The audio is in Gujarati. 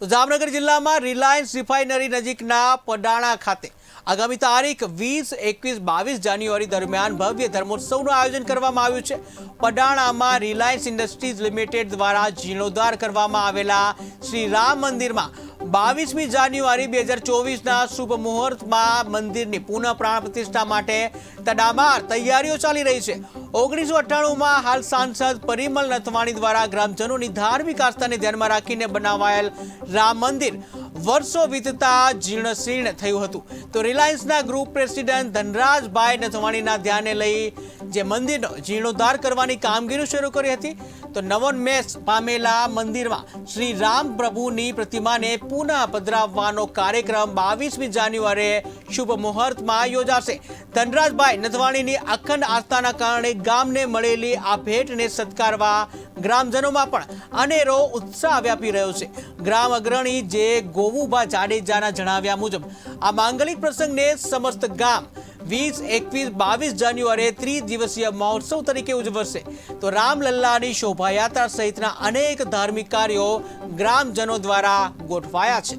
તો જામનગર જિલ્લામાં રિલાયન્સ રિફાઇનરી નજીકના પડાણા ખાતે આગામી તારીખ વીસ, એકવીસ, બાવીસ જાન્યુઆરી દરમિયાન ભવ્ય ધર્મોત્સવનું આયોજન કરવામાં આવ્યું છે. પડાણામાં રિલાયન્સ ઇન્ડસ્ટ્રીઝ લિમિટેડ દ્વારા જીર્ણોદ્ધાર કરવામાં આવેલા શ્રી રામ મંદિરમાં બાવીસમી જાન્યુઆરી બે હજાર ચોવીસના શુભ મુહૂર્તમાં મંદિરની પુનઃ પ્રાણ પ્રતિષ્ઠા માટે તડામાર તૈયારીઓ ચાલી રહી છે. ઓગણીસો અઠ્ઠાણુંમાં હાલ સાંસદ પરિમલ નથવાણી દ્વારા ગ્રામજનોની ધાર્મિક આસ્થાને ધ્યાનમાં રાખીને બનાવાયેલ રામ મંદિર. વર્ષો વીતતા જીર્ણશીર્ણ થયું હતું. તો રિલાયન્સના ગ્રુપ પ્રેસિડેન્ટ ધનરાજભાઈ નથવાણીના ધ્યાને લઈ જે મંદિરનો જીર્ણોદ્ધાર કરવાની કામગીરી શરૂ કરી હતી, તો નવોન્મેષ પામેલા મંદિરમાં શ્રી રામ પ્રભુની પ્રતિમાને પુનઃ પધરાવવાનો કાર્યક્રમ બાવીસમી જાન્યુઆરીએ શુભ મુહૂર્તમાં યોજાશે. ધનરાજભાઈ નથવાણીની અખંડ આસ્થાના કારણે ગામને મળેલી આ ભેટને સત્કારવા ગ્રામજનોમાં પણ અનેરો ઉત્સાહ વ્યાપી રહ્યો છે. ગ્રામ અગ્રણી જે ગોવુભા જાડેજાના જણાવ્યા મુજબ, આ માંગલિક પ્રસંગને સમસ્ત ગામ વીસ એકવીસ બાવીસ જાન્યુઆરીએ ત્રિદિવસીય મહોત્સવ તરીકે ઉજવશે. તો રામલલ્લાની શોભાયાત્રા સહિતના અનેક ધાર્મિક કાર્યો ગ્રામજનો દ્વારા ગોઠવાયા છે.